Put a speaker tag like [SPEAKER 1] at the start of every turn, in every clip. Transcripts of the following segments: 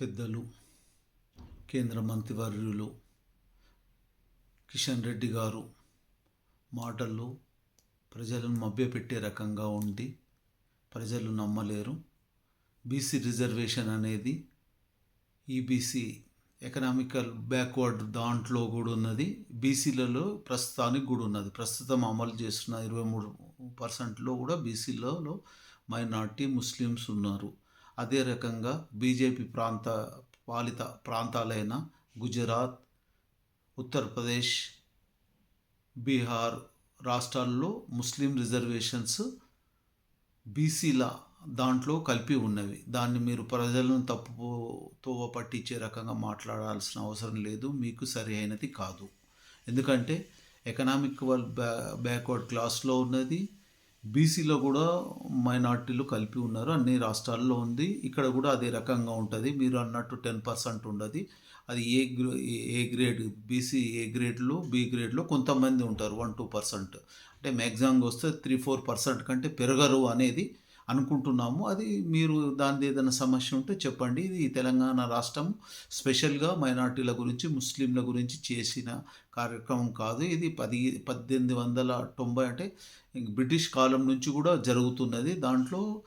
[SPEAKER 1] పెద్దలు కేంద్ర మంత్రివర్యులు కిషన్ రెడ్డి గారు మాటలు ప్రజలను మభ్యపెట్టే రకంగా ఉండి ప్రజలు నమ్మలేరు. బీసీ రిజర్వేషన్ అనేది ఈబీసీ ఎకనామికల్ బ్యాక్వర్డ్ దాంట్లో కూడా ఉన్నది బీసీలలో ప్రస్తుతానికి కూడా ఉన్నది ప్రస్తుతం అమలు చేస్తున్న ఇరవై మూడు పర్సెంట్లో కూడా బీసీలలో మైనార్టీ ముస్లిమ్స్ ఉన్నారు. అదే రకంగా బీజేపీ ప్రాంత పాలిత ప్రాంతాలైన గుజరాత్ ఉత్తరప్రదేశ్ బీహార్ రాష్ట్రాల్లో ముస్లిం రిజర్వేషన్స్ బీసీల దాంట్లో కలిపి ఉన్నవి. దాన్ని మీరు ప్రజలను తప్పు తోవ పట్టించే రకంగా మాట్లాడాల్సిన అవసరం లేదు. మీకు సరి అయినది కాదు. ఎందుకంటే ఎకనామిక్ వల్ బ్యా బ్యాక్వర్డ్ క్లాస్లో ఉన్నది. బీసీలో కూడా మైనార్టీలు కలిపి ఉన్నారు. అన్ని రాష్ట్రాల్లో ఉంది. ఇక్కడ కూడా అదే రకంగా ఉంటుంది. మీరు అన్నట్టు టెన్ పర్సెంట్ ఉండదు. అది A A grade BC A గ్రేడ్లో B గ్రేడ్లో కొంతమంది ఉంటారు. One two percent. అంటే మ్యాక్సిమంగా వస్తే త్రీ ఫోర్ పర్సెంట్ కంటే పెరగరు అనేది అనుకుంటున్నాము. అది మీరు దాని ఏదైనా సమస్య ఉంటే చెప్పండి. ఇది తెలంగాణ రాష్ట్రం స్పెషల్గా మైనార్టీల గురించి ముస్లింల గురించి చేసిన కార్యక్రమం కాదు. ఇది పది పద్దెనిమిది వందల తొంభై అంటే బ్రిటిష్ కాలం నుంచి కూడా జరుగుతున్నది. దాంట్లో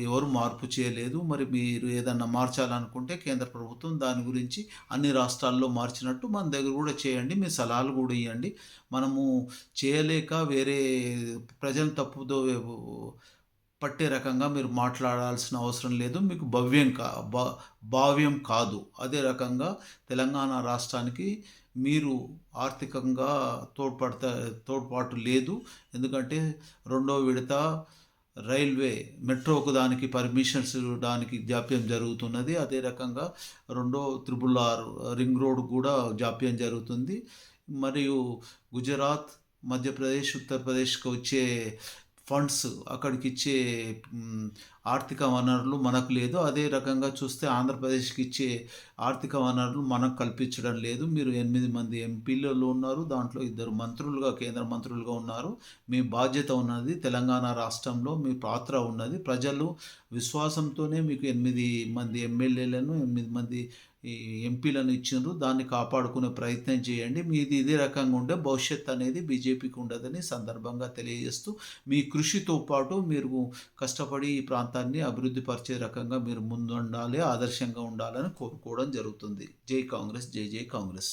[SPEAKER 1] ఎవరు మార్పు చేయలేదు. మరి మీరు ఏదన్నా మార్చాలనుకుంటే కేంద్ర ప్రభుత్వం దాని గురించి అన్ని రాష్ట్రాల్లో మార్చినట్టు మన దగ్గర కూడా చేయండి. మీ సలహాలు కూడా ఇవ్వండి మనము చేయలేక వేరే ప్రజలు తప్పుదో పట్టే రకంగా మీరు మాట్లాడాల్సిన అవసరం లేదు మీకు భవ్యం కా భావ్యం కాదు. అదే రకంగా తెలంగాణ రాష్ట్రానికి మీరు ఆర్థికంగా తోడ్పడత తోడ్పాటు లేదు. ఎందుకంటే రెండో విడత రైల్వే మెట్రోకు దానికి పర్మిషన్స్ ఇవ్వడానికి జాప్యం జరుగుతున్నది. అదే రకంగా రెండో త్రిబుల్ ఆర్ రింగ్ రోడ్ కూడా జాప్యం జరుగుతుంది. మరియు గుజరాత్ మధ్యప్రదేశ్ ఉత్తరప్రదేశ్కి వచ్చే ఫండ్స్ అక్కడికి ఇచ్చే ఆర్థిక వనరులు మనకు లేదు. అదే రకంగా చూస్తే ఆంధ్రప్రదేశ్కి ఇచ్చే ఆర్థిక వనరులు మనకు కల్పించడం లేదు. మీరు ఎనిమిది మంది ఎంపీలలో ఉన్నారు. దాంట్లో ఇద్దరు మంత్రులుగా కేంద్ర మంత్రులుగా ఉన్నారు. మీ బాధ్యత ఉన్నది తెలంగాణ రాష్ట్రంలో మీ పాత్ర ఉన్నది. ప్రజలు విశ్వాసంతోనే మీకు ఎనిమిది మంది ఎమ్మెల్యేలను ఎనిమిది మంది ఈ ఎంపీలను ఇచ్చిండ్రు. దాన్ని కాపాడుకునే ప్రయత్నం చేయండి. మీది ఇదే రకంగా ఉండే భవిష్యత్ అనేది బీజేపీకి ఉండదని సందర్భంగా తెలియజేస్తూ మీ కృషితో పాటు మీరు కష్టపడి ఈ ప్రాంతాన్ని అభివృద్ధి పరిచే రకంగా మీరు ముందుండాలి ఆదర్శంగా ఉండాలని కోరుకోవడం జరుగుతుంది. జై కాంగ్రెస్ జై జై కాంగ్రెస్.